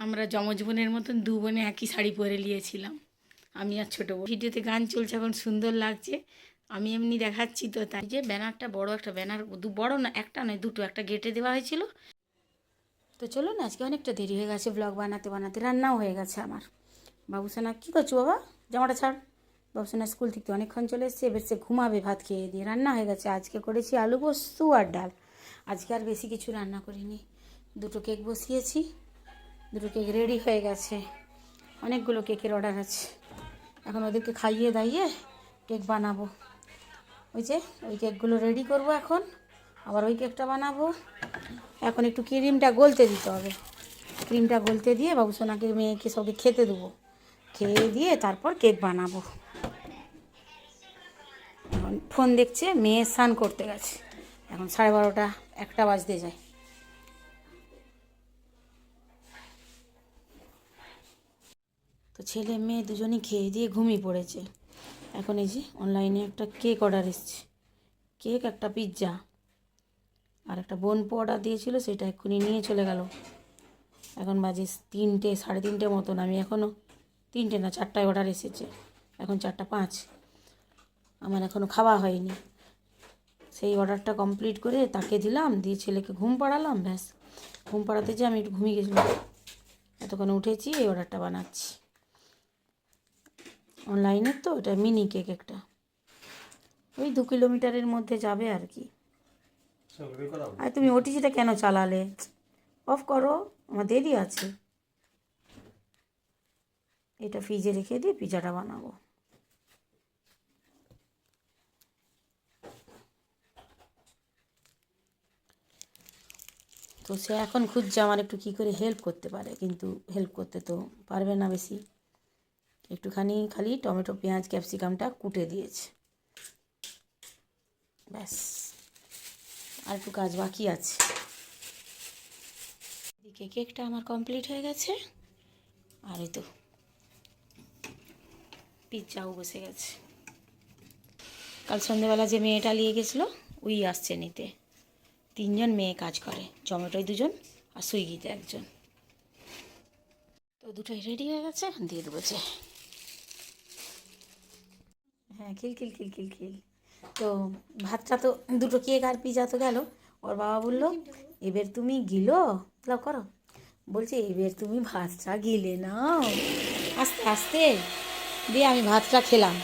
আমরা যমজ বোনের মতন দু বোনে একই শাড়ি পরে নিয়েছিলাম। আমি আর ছোটো বোন। ভিডিওতে গান চলছে, এখন সুন্দর লাগছে। আমি এমনি দেখাচ্ছি তো তাই। যে ব্যানারটা বড় একটা ব্যানার, দু বড় না, একটা নয়, দুটো, একটা গেটে দেওয়া হয়েছিল। তো চলো না আজকে অনেকটা দেরি হয়ে গেছে ব্লগ বানাতে বানাতে। রান্নাও হয়ে গেছে আমার। বাবুসোনা, কী করছ বাবা? জামাটা ছাড়। বাবুসোনা স্কুল থেকে অনেকক্ষণ চলে এসছে, এবার সে ঘুমাবে ভাত খেয়ে দিয়ে। রান্না হয়ে গেছে। আজকে করেছি আলু পোস্ত আর ডাল। আজকে আর বেশি কিছু রান্না করিনি। দুটো কেক বসিয়েছি। দুটো কেক রেডি হয়ে গেছে। অনেকগুলো কেকের অর্ডার আছে। এখন ওদেরকে খাইয়ে দাইয়ে কেক বানাবো। ওই যে, ওই কেকগুলো রেডি করব এখন। আবার ওই কেকটা বানাবো। এখন একটু ক্রিমটা গলতে দিতে হবে। ক্রিমটা গলতে দিয়ে বাবু সোনাকে, মেয়েকে সবকে খেতে দেবো। খেয়ে দিয়ে তারপর কেক বানাবো। এখন ফোন দেখছে, মেয়ে স্নান করতে গেছে। এখন সাড়ে বারোটা, একটা বাজতে যায়। তো ছেলে মেয়ে দুজনই খেয়ে দিয়ে ঘুমিয়ে পড়েছে। এখন এই যে অনলাইনে একটা কেক অর্ডার এসছে। কেক একটা পিৎজা আর একটা বোনপো অর্ডার দিয়েছিল, সেটা এক্ষুনি নিয়ে চলে গেল। এখন বাজে তিনটে, সাড়ে তিনটে মতন। আমি এখনও তিনটে না, চারটায় অর্ডার এসেছে। এখন চারটা পাঁচ। আমার এখনও খাওয়া হয়নি। সেই অর্ডারটা কমপ্লিট করে তাকে দিলাম, দিয়ে ছেলেকে ঘুম পাড়ালাম, ব্যাস। ঘুম পাড়াতে যে আমি একটু ঘুমিয়ে গেছিলাম। এতক্ষণ উঠেছি, এই অর্ডারটা বানাচ্ছি। অনলাইনের তো এটা মিনি কেক একটা। ওই দু কিলোমিটারের মধ্যে যাবে আর কি। আর তুমি ওটিজিটা কেন চালালে? অফ করো, আমার দেরি আছে। এটা ফ্রিজে রেখে দিয়ে পিজাটা বানাবো। তো সে এখন খুঁজছে আমার একটু কী করে হেল্প করতে পারে, কিন্তু হেল্প করতে তো পারবে না বেশি। একটুখানি খালি টমেটো, পেঁয়াজ, ক্যাপসিকামটা কুটে দিয়েছে। ব্যাস। আর একটু কাজ বাকি আছে। এদিকে কেকটা আমার কমপ্লিট হয়ে গেছে। আর এই তো পিৎজাও বসে গেছে। কাল সন্ধেবেলা যে মেয়েটা নিয়ে গেছিল, ওই আসছে নিতে। তিনজন মেয়ে কাজ করে জমেটোয় দুজন আর সুইগিতে একজন। তো দুটোই রেডি হয়ে গেছে এখন দিয়ে দেবো যে হ্যাঁ খিল খিল খিল তো ভাতটা তো, দুটো কেক আর পিজা তো গেল। ওর বাবা বলল, এবার তুমি গিলো? লাও করো। বলছে, এবার তুমি ভাতটা গিলে নাও। আস্তে আস্তে দিয়ে আমি ভাতটা খেলাম।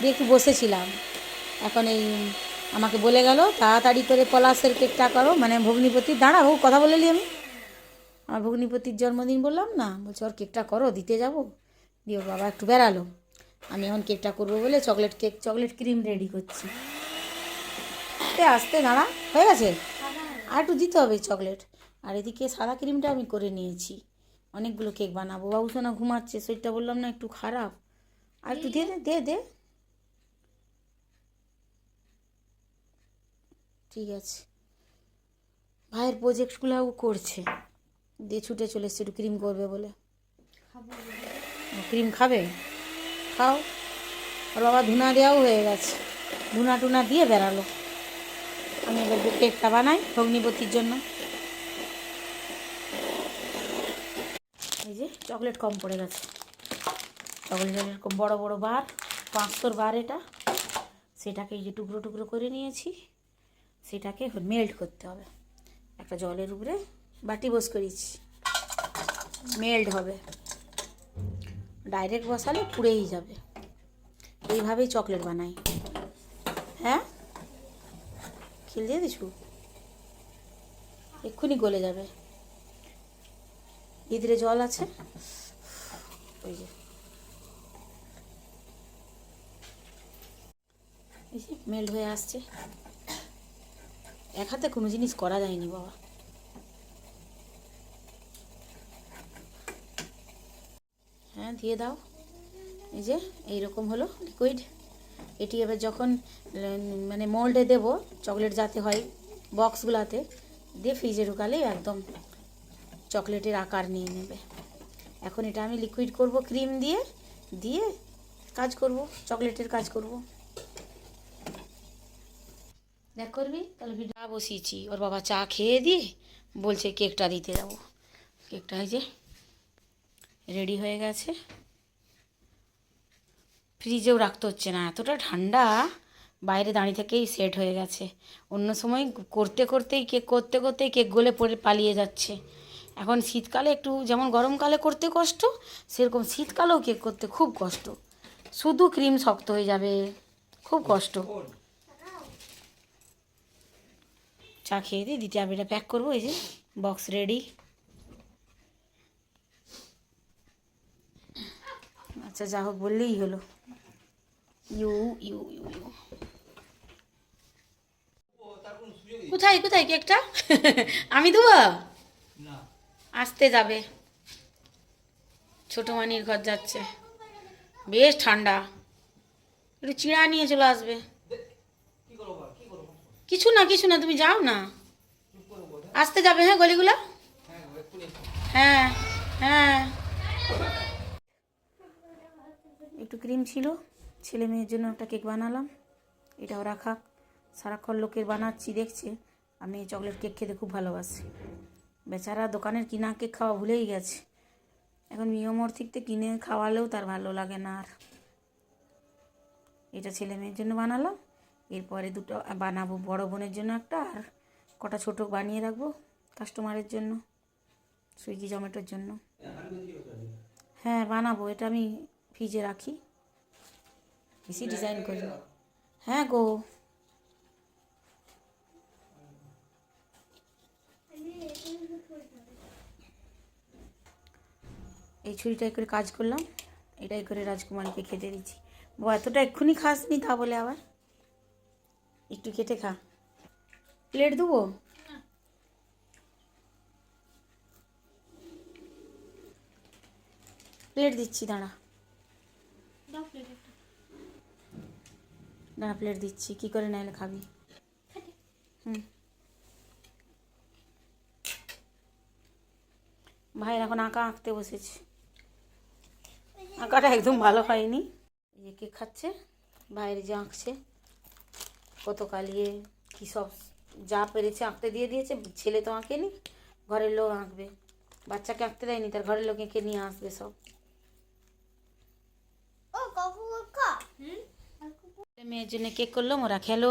দিয়ে একটু বসেছিলাম। এখন এই আমাকে বলে গেল, তাড়াতাড়ি করে পলাশের কেকটা করো। মানে ভগ্নিপতি দাঁড়াও কথা বলে নি আমি। আমার ভগ্নিপতির জন্মদিন বললাম না। বলছে, ওর কেকটা করো, দিতে যাব। দিয়ে বাবা একটু বেড়ালো। আমি এখন কেকটা করব বলে chocolate cake chocolate cream ready করছি। আস্তে, দাঁড়া, হয়ে গেছে? আর একটু দিতে হবে চকলেট আর এদিকে সাদা ক্রিমটা আমি করে নিয়েছি। অনেকগুলো কেক বানাবো। বাবু সোনা ঘুমাচ্ছে, শরীরটা বললাম না একটু খারাপ। আর একটু দে দে দে। দে ঠিক আছে। ভাইয়ের প্রজেক্টগুলোও করছে। দিয়ে ছুটে চলে এসছে, একটু ক্রিম করবে বলে। ক্রিম খাবে? খাও। ওর বাবা ধুনা দেওয়াও হয়ে গেছে। ধুনা টুনা দিয়ে বেড়ালো। আমি এবার কেকটা বানাই ভগ্নিপতির জন্য। এই যে চকলেট কম পড়ে গেছে। চকলেটের এরকম বড় বড় বার, পাঁচশোর বার এটা। সেটাকে এই যে টুকরো টুকরো করে নিয়েছি। সেটাকে মেল্ট করতে হবে। একটা জলের উপরে বাটি বস করেছি। মেল্ট হবে। ডাইরেক্ট বসালে পুড়েই যাবে। এইভাবেই চকলেট বানাই। হ্যাঁ? খিল দিয়ে দিছু? এক্ষুনি গলে যাবে। ভিতরে জল আছে? ওই যে, মেল্ট হয়ে আসছে। এক হাতে কোনো জিনিস করা যায়নি, বাবা। দিয়ে দাও। এই যে, এইরকম হলো লিকুইড এটি এবার যখন মানে মোল্ডে দেব চকলেট যাতে হয় বক্সগুলাতে দিয়ে ফ্রিজে ঢুকালেই একদম চকলেটের আকার নিয়ে নেবে। এখন এটা আমি লিকুইড করব ক্রিম দিয়ে দিয়ে কাজ করব চকলেটের কাজ করব। দেখ করবি? তাহলে ভিডিও বসিয়েছি। ওর বাবা চা খেয়ে দিয়ে বলছে কেকটা দিতে যাব। কেকটা এই যে রেডি হয়ে গেছে। ফ্রিজেও রাখতে হচ্ছে না, এতটা ঠান্ডা। বাইরে দাঁড়িয়ে থেকেই সেট হয়ে গেছে। অন্য সময় করতে করতেই কেক, করতে করতেই কেক গলে পড়ে, পালিয়ে যাচ্ছে। এখন শীতকালে একটু যেমন গরমকালে করতে কষ্ট, সেরকম শীতকালেও কেক করতে খুব কষ্ট। শুধু ক্রিম শক্ত হয়ে যাবে, খুব কষ্ট। চা খেয়ে দিই দ্বিতীয় আবিটা প্যাক করব, এই যে বক্স রেডি আচ্ছা যা হোক বললেই হলো। ইউ ইউ ইউ ইউ। কোথায় কোথায় কেকটা আমি দেবো? আসতে যাবে। ছোট মানির ঘর যাচ্ছে। বেশ ঠান্ডা। একটু চিড়া নিয়ে চলে আসবে। কিছু না কিছু না তুমি যাও না। আসতে যাবে হ্যাঁ গলিগুলো? হ্যাঁ হ্যাঁ। একটু ক্রিম ছিল, ছেলে মেয়ের জন্য একটা কেক বানালাম, এটাও রাখা। সারাক্ষণ লোকের বানাচ্ছি, দেখছে। আমি চকলেট কেক খেতে খুব ভালোবাসি। বেচারা দোকানের কিনা কেক খাওয়া ভুলেই গেছে। এখন মিয়মর থেকে কিনে খাওয়ালেও তার ভালো লাগে না আর। এটা ছেলে মেয়ের জন্য বানালাম, এরপরে দুটো বানাবো, বড় বোনের জন্য একটা আর কটা ছোটো বানিয়ে রাখব কাস্টমারের জন্য, সুইগি জমেটোর জন্য। হ্যাঁ বানাবো, এটা আমি ফ্রিজে রাখি। বেশি ডিজাইন করি হ্যাঁ গো। এই ছুরিটাই করে কাজ করলাম। এটাই করে রাজকুমারীকে খেতে দিচ্ছি। ও এতটা এক্ষুনি খাসনি তা বলে আবার? একটু কেটে খা। প্লেট দেবো? প্লেট দিচ্ছি দাঁড়া। দাঁড়া প্লেট দিচ্ছি। কী করে নাইলে খাবি? হুম। ভাই এখন আঁকা আঁকতে বসেছি। আঁকাটা একদম ভালো হয়নি। যে কে খাচ্ছে? বাইরে যে আঁকছে। কত কালিয়ে কী সব যা পেরেছে আঁকতে দিয়ে দিয়েছে। ছেলে তো আঁকেনি। ঘরের লোক আঁকবে। বাচ্চাকে আঁকতে দেয়নি তার ঘরের লোক এঁকে নিয়ে আসবে সব। মেয়ের জন্য কেক করলাম ওরা খেলো।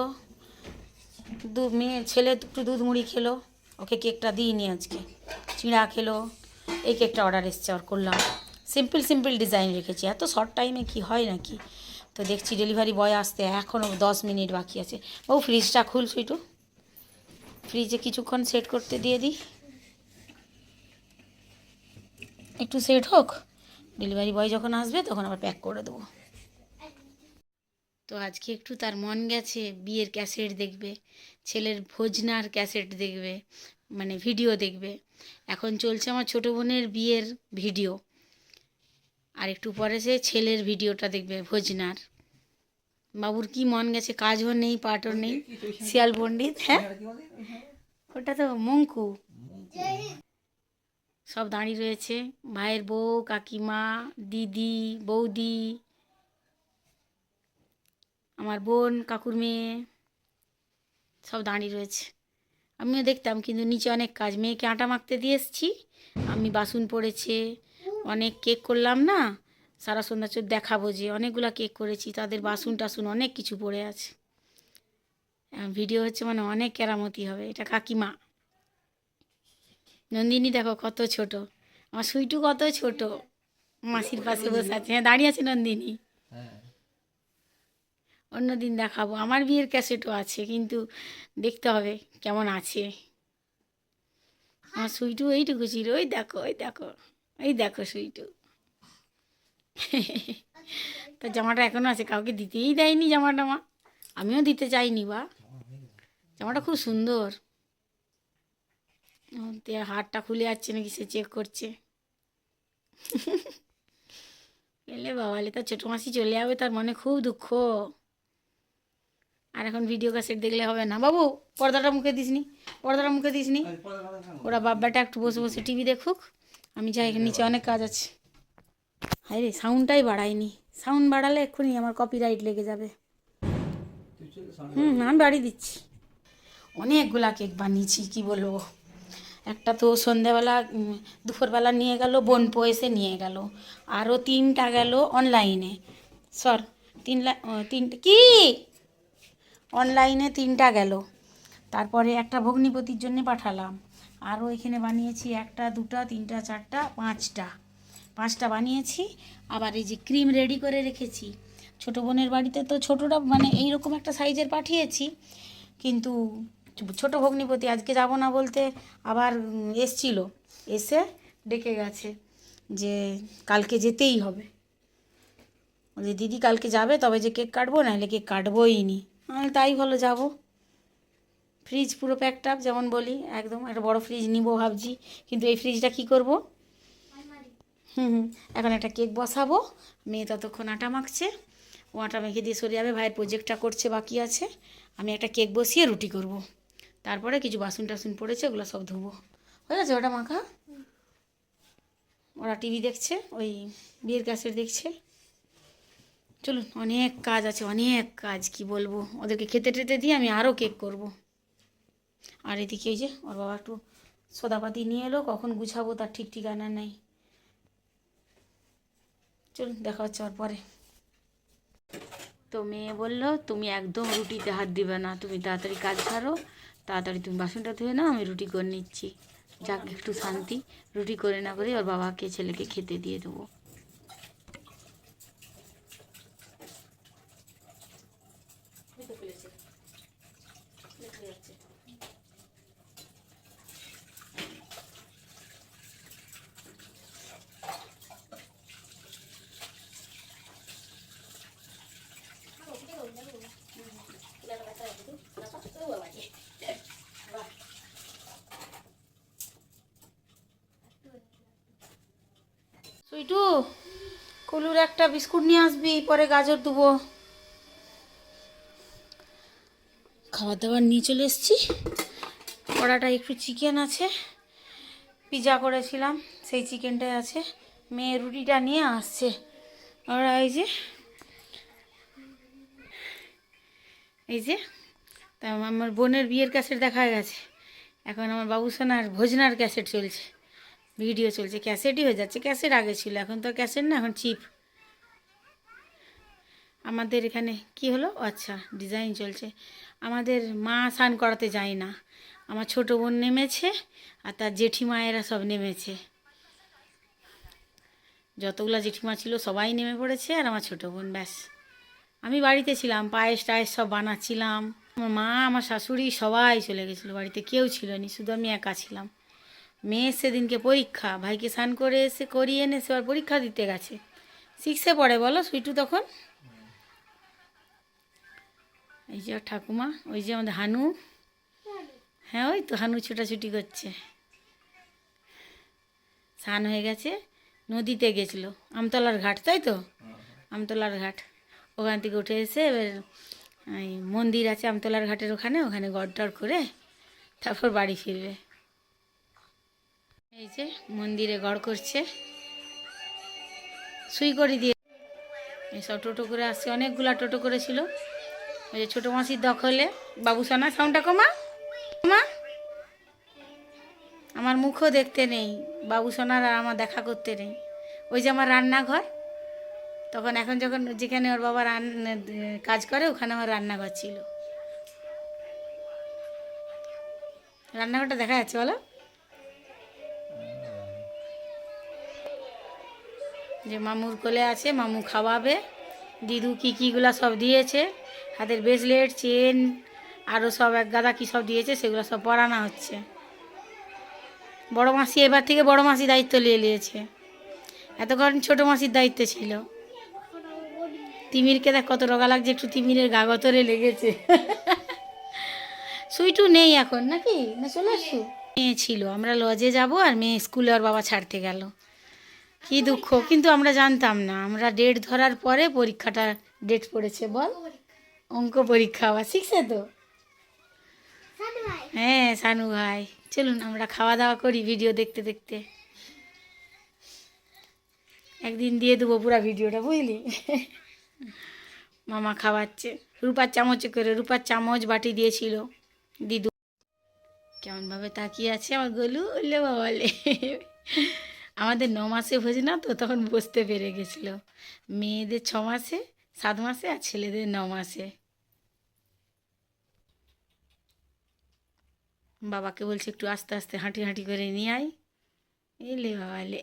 দু মেয়ে ছেলে একটু দুধ মুড়ি খেলো, ওকে কেকটা দিইনি আজকে। চিঁড়া খেলো, এই কেকটা অর্ডার এসছে, আর করলাম। সিম্পল সিম্পল ডিজাইন রেখেছি। এত শর্ট টাইমে কি হয় নাকি? তো দেখছি ডেলিভারি বয় আসতে এখনও দশ মিনিট বাকি আছে। ও ফ্রিজটা খুল সুইটু। ফ্রিজে কিছুক্ষণ সেট করতে দিয়ে দিই। একটু সেট হোক ডেলিভারি বয় যখন আসবে, তখন আবার প্যাক করে দেবো। তো আজকে একটু তার মন গেছে, বিয়ের ক্যাসেট দেখবে, ছেলের ভোজনার ক্যাসেট দেখবে মানে ভিডিও দেখবে। এখন চলছে আমার ছোটো বোনের বিয়ের ভিডিও। আর একটু পরে সে ছেলের ভিডিওটা দেখবে, ভোজনার। বাবুর কি মন গেছে, কাজও নেই, পাটও নেই। শিয়াল পণ্ডিত হ্যাঁ? ওটা তো মঙ্কু। সব দাঁড়িয়ে রয়েছে। ভাইয়ের বউ, কাকিমা, দিদি, বৌদি। আমার বোন, কাকুর মেয়ে, সব দাঁড়িয়ে রয়েছে। আমিও দেখতাম, কিন্তু নিচে অনেক কাজ। মেয়েকে আটা মাখতে দিয়ে এসেছি। আমি বাসন পড়েছে, অনেক কেক করলাম না? সারা সন্ধ্যা চোখ দেখাবো যে অনেকগুলো কেক করেছি, তাদের বাসন টাসুন অনেক কিছু পড়ে আছে। ভিডিও হচ্ছে মানে অনেক কেরামতি হবে। এটা কাকিমা। নন্দিনী দেখো কত ছোট। আমার সুইটু কত ছোট। মাসির পাশে বসে আছে। হ্যাঁ দাঁড়িয়ে আছে নন্দিনী। অন্যদিন দেখাবো। আমার বিয়ের ক্যাসেটও আছে, কিন্তু দেখতে হবে কেমন আছে। আমার সুইটু এইটুকু ছিল, ওই দেখো ওই দেখো, এই দেখো সুইটু। তো জামাটা এখনও আছে, কাউকে দিতেই দেয়নি জামাটা মা। আমিও দিতে চাইনি বা। জামাটা খুব সুন্দর। হারটা খুলে যাচ্ছে নাকি সে চেক করছে। এলে বাবালে, তার ছোটো মাসি চলে যাবে, তার মনে খুব দুঃখ। আর এখন ভিডিও ক্যাসেট দেখলে হবে না। বাবু, পর্দাটা মুখে দিসনি পর্দাটা মুখে দিসনি ওরা বাব্বাটা একটু বসে বসে টিভি দেখুক। আমি যাই নিচে অনেক কাজ আছে। হাই রে সাউন্ডটাই বাড়াইনি সাউন্ড বাড়ালে এক্ষুনি আমার কপিরাইট লেগে যাবে। হুম, আমি বাড়ি দিচ্ছি। অনেকগুলা কেক বানিয়েছি, কি বলব? একটা তো সন্ধ্যাবেলা দুপুরবেলা নিয়ে গেল বোনপো এসে নিয়ে গেল। আরও তিনটা গেল অনলাইনে সর, তিন তিনটে কি? অনলাইনে তিনটা গেল। তারপরে একটা ভগ্নিপতির জন্য পাঠালাম। আরও এখানে বানিয়েছি একটা, দুটা, তিনটা, চারটা, পাঁচটা। পাঁচটা বানিয়েছি। আবার এই যে ক্রিম রেডি করে রেখেছি। ছোটো বোনের বাড়িতে তো ছোটোটা মানে এইরকম একটা সাইজের পাঠিয়েছি। কিন্তু ছোট ভগ্নিপতি আজকে যাব না বলতে আবার এসছিল। এসে ডেকে গেছে যে কালকে যেতেই হবে। বলছে, দিদি কালকে যাবে, তবে যে কেক কাটবো, নাহলে কেক কাটবোই নি। আমি তাই ভালো যাব। ফ্রিজ পুরো প্যাকড আপ যেমন বলি একদম একটা বড় ফ্রিজ নিব ভাবছি। কিন্তু এই ফ্রিজটা কি করব? হুম হুম এখন একটা কেক বসাবো। মেয়ে ততক্ষণ আটা মাখছে। ও আটা মেখে দিয়ে সরে যাবে ভাইয়ের প্রজেক্টটা করছে বাকি আছে। আমি একটা কেক বসিয়ে রুটি করব। তারপরে কিছু বাসন টাসন পড়েছে ওগুলো সব ধোবো। হয়ে গেছে ওটা মাখা? ওরা টিভি দেখছে ওই বিয়ের ক্যাসেট দেখছে। চলুন, অনেক কাজ আছে, অনেক কাজ, কি বলব? ওদেরকে খেতে টেতে দিয়ে আমি আরও কেক করব। আর এদিকে ওই যে, ওর বাবা একটু সোদাপাতি নিয়ে এলো, কখন গুছাবো তার ঠিক ঠিকানা নেই। চলুন, দেখা হচ্ছে ওর পরে। তো মেয়ে বলল, তুমি একদম রুটিতে হাত দিবে না, তুমি তাড়াতাড়ি কাজ ছাড়ো তাড়াতাড়ি তুমি বাসনটা ধুয়ে নাও, আমি রুটি করে নিচ্ছি। যাক, একটু শান্তি, রুটি করে না করে ওর বাবাকে, ছেলেকে খেতে দিয়ে দেবো। সুইটু কুলুর একটা বিস্কুট নিয়ে আসবি, পরে গাজর দেবো। খাবার দাবার নিয়ে চলে এসেছি। কড়াটা একটু চিকেন আছে। পিজা করেছিলাম, সেই চিকেনটাই আছে। মেয়ে রুটিটা নিয়ে আসছে। আর এই যে এই যে, তা আমার বোনের বিয়ের ক্যাসেট দেখা গেছে। এখন আমার বাবুসোনার ভোজনার ক্যাসেট চলছে। ভিডিও চলছে, ক্যাসেটই হয়ে যাচ্ছে, ক্যাসেট আগে ছিল, এখন তো ক্যাসেট না, এখন চিপ আমাদের এখানে কি হলো? আচ্ছা ডিজাইন চলছে। আমাদের মা স্নান করাতে যায় না। আমার ছোটো বোন নেমেছে আর তার জেঠিমায়েরা সব নেমেছে। যতগুলো জেঠিমা ছিল সবাই নেমে পড়েছে আর আমার ছোটো বোন, ব্যাস। আমি বাড়িতে ছিলাম, পায়েস টায়েস সব বানাচ্ছিলাম। আমার মা, আমার শাশুড়ি সবাই চলে গেছিল, বাড়িতে কেউ ছিল না, শুধু আমি একা ছিলাম। মেয়ে সেদিনকে পরীক্ষা, ভাইকে স্নান করে এসে করিয়ে এনে সে পরীক্ষা দিতে গেছে। সিক্সে পড়ে বলো সুইটু তখন? এই যে ঠাকুমা, ওই যে আমাদের হানু। হ্যাঁ ওই তো হানু ছোটাছুটি করছে। স্নান হয়ে গেছে, নদীতে গেছিল, আমতলার ঘাট, তাই তো? আমতলার ঘাট। ওখান থেকে উঠে এসে এবার মন্দির আছে আমতলার ঘাটের ওখানে ওখানে গড়টড় করে তারপর বাড়ি ফিরবে। এই যে মন্দিরে গড় করছে। সুই করে দিয়ে এইসব টোটো করে আসছে। অনেকগুলা টোটো করেছিল। ওই যে ছোটো মাসির দখলে। বাবু সোনা, সাউন্ডটা কমা? কমা? আমার মুখও দেখতে নেই। বাবু সোনার আর আমার দেখা করতে নেই। ওই যে আমার রান্নাঘর। তখন এখন যখন যেখানে ওর বাবা রান, কাজ করে, ওখানে আমার রান্নাঘর ছিল। রান্নাঘরটা দেখা যাচ্ছে বলো? যে মামুর কোলে আছে, মামু খাওয়াবে। দিদু কী কীগুলো সব দিয়েছে। হাতের ব্রেসলেট চেন আরও সব এক গাদা কী সব দিয়েছে, সেগুলো সব পরানো হচ্ছে। বড় মাসি এবার থেকে বড় মাসি দায়িত্ব নিয়ে নিয়েছে। এতক্ষণ ছোটো মাসির দায়িত্ব ছিল। তিমিরকে দেখ কত রোগা লাগছে, একটু তিমিরের গা গতরে লেগেছে। সুইটু নেই এখন নাকি? না চলে আসছো মেয়ে ছিল, আমরা লজে যাব আর মেয়ে স্কুলে ওর বাবা ছাড়তে গেল। কি দুঃখ? কিন্তু আমরা জানতাম না। আমরা ডেট ধরার পরে পরীক্ষাটা ডেট পড়েছে বল। অঙ্ক পরীক্ষা। আবার শিখছে তো? হ্যাঁ সানু ভাই। চলুন আমরা খাওয়া দাওয়া করি ভিডিও দেখতে দেখতে। একদিন দিয়ে দেবো পুরো ভিডিওটা বুঝলি? মামা খাওয়াচ্ছে। রূপার চামচে করে রূপার চামচ বাটি দিয়েছিল। দিদু কেমনভাবে তাকিয়ে আছে আমার গলু? বাবালে আমাদের ন মাসে হয়েছে না তো, তখন বসতে পেরে গেছিল। মেয়েদের ছ মাসে, সাত মাসে আর ছেলেদের ন মাসে। বাবাকে বলছে, একটু আস্তে আস্তে হাঁটি হাঁটি করে নিয়ে আয়। এলে বাবালে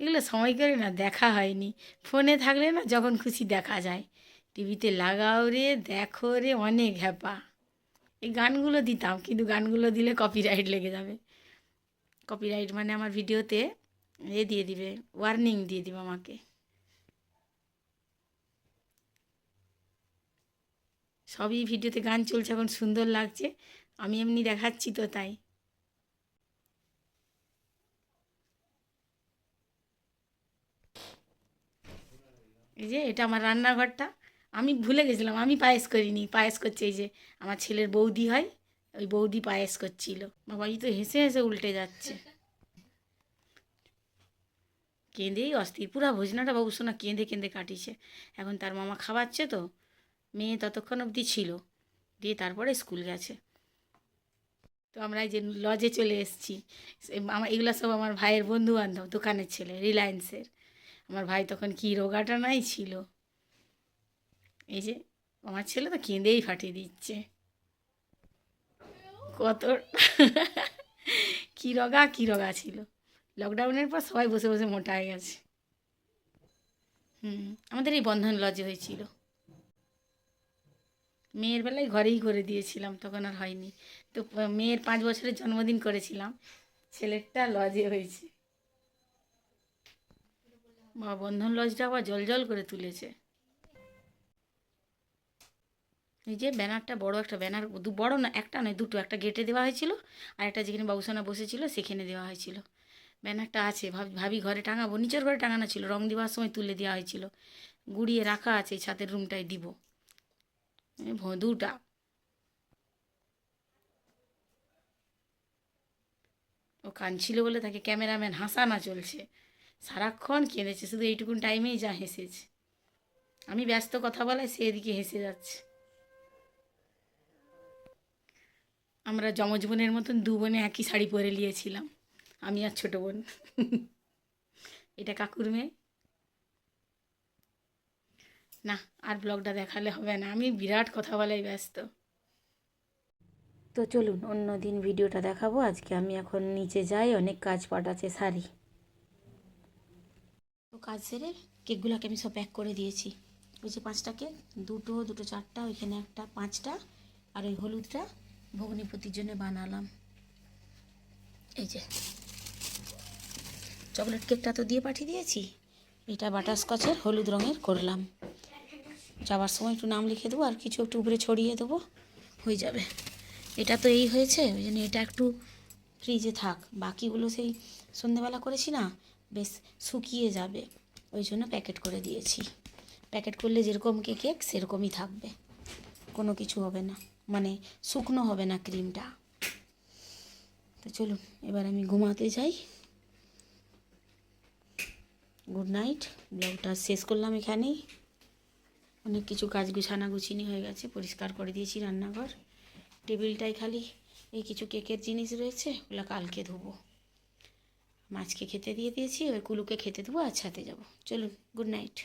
এগুলো সময় করে না, দেখা হয়নি। ফোনে থাকলে না যখন খুশি দেখা যায়। টিভিতে লাগাও রে, দেখো রে, অনেক হ্যাপা। এই গানগুলো দিতাম, কিন্তু গানগুলো দিলে কপিরাইট লেগে যাবে। কপিরাইট মানে আমার ভিডিওতে এ দিয়ে দিবে ওয়ার্নিং দিয়ে দিবে আমাকে। সবই ভিডিওতে গান চলছে, এখন সুন্দর লাগছে। আমি এমনি দেখাচ্ছি তো তাই। এই যে এটা আমার রান্নাঘরটা। আমি ভুলে গেছিলাম, আমি পায়েস করিনি, পায়েস করছে এই যে আমার ছেলের বৌদি হয়। ওই বৌদি পায়েস করছিল। বাবা এই তো হেসে হেসে উল্টে যাচ্ছে। কেঁদেই অস্থির, পুরা ভোজনাটা বাবু শোনা কেঁদে কেঁদে কাটিছে। এখন তার মামা খাওয়াচ্ছে তো, মেয়ে ততক্ষণ অবধি ছিল। দিয়ে তারপরে স্কুল গেছে। তো আমরা এই যে লজে চলে এসেছি। আমার এগুলো সব আমার ভাইয়ের বন্ধু বান্ধব দোকানের ছেলে, রিলায়েন্সের। আমার ভাই তখন কী রোগাটা নাই ছিল। এই যে, আমার ছেলে তো কেঁদেই ফাটিয়ে দিচ্ছে। কত? কী রগা কী রগা ছিল? লকডাউনের পর সবাই বসে বসে মোটা হয়ে গেছে। হুম, আমাদের এই বন্ধন লজে হয়েছিল। মেয়ের বেলায় ঘরেই করে দিয়েছিলাম, তখন আর হয়নি। তো মেয়ের পাঁচ বছরের জন্মদিন করেছিলাম, ছেলেরটা লজে হয়েছে। বা বন্ধন লজটা আবার জল জল করে তুলেছে। এই যে ব্যানারটা বড় একটা ব্যানার, দু, বড় না, একটা নয়, দুটো, একটা গেটে দেওয়া হয়েছিল আর একটা যেখানে বাবুসোনা বসেছিল সেখানে দেওয়া হয়েছিল। ব্যানারটা আছে, ভাবি ভাবি ঘরে টাঙাবো, নিচের ঘরে টাঙানো ছিল, রং দেওয়ার সময় তুলে দেওয়া হয়েছিল। গুড়িয়ে রাখা আছে ছাদের রুমটায় দিব। ভদুটা ও কাঁদছিল বলে তাকে ক্যামেরাম্যান হাসানা চলছে। সারাক্ষণ কেঁদেছে, শুধু এইটুকুন টাইমেই যা হেসেছে। আমি ব্যস্ত কথা বলায় সে এদিকে হেসে যাচ্ছে। আমরা যমজ বোনের মতন দু বোনে একই শাড়ি পরে নিয়েছিলাম, আমি আর ছোটো বোন। এটা কাকুর মেয়ে। না, আর ব্লগটা দেখালে হবে না, আমি বিরাট কথা বলাই ব্যস্ত। তো চলুন, অন্য দিন ভিডিওটা দেখাবো। আজকে আমি এখন নিচে যাই, অনেক কাজ পাট আছে, শাড়ি। তো কাজ সেরে কেকগুলোকে আমি সব প্যাক করে দিয়েছি। ওই যে পাঁচটা কেক দুটো দুটো চারটা, ওইখানে একটা পাঁচটা, আর ওই হলুদটা। ভগ্নিপতির জন্য বানালাম। এই যে। চকলেট কেকটা তো দিয়ে পাঠিয়ে দিয়েছি। এটা বাটারস্কচের হলুদ রঙের করলাম। যাওয়ার সময় একটু নাম লিখে দেবো আর কিছু একটু উপরে ছড়িয়ে দেবো। হয়ে যাবে। এটা তো এই হয়েছে, ওই জন্য এটা একটু ফ্রিজে থাক। বাকিগুলো সেই সন্ধেবেলা করেছি না, বেশ শুকিয়ে যাবে। ওই জন্য প্যাকেট করে দিয়েছি। প্যাকেট করলে যেরকম কেক, সেরকমই থাকবে। কোনো কিছু হবে না। মানে শুকনো হবে না ক্রিমটা। তো চলুন, এবার আমি ঘুমাতে যাই। গুড নাইট ব্লগটা শেষ করলাম এখানেই। অনেক কিছু কাজ গুছানা গুছিনি হয়ে গেছে, পরিষ্কার করে দিয়েছি রান্নাঘর। টেবিলটাই খালি, এই কিছু কেকের জিনিস রয়েছে, ওগুলো কালকে ধোবো। মাছকে খেতে দিয়ে দিয়েছি ওই কুলুকে খেতে দেবো আর ছাতে যাব। চলুন গুড নাইট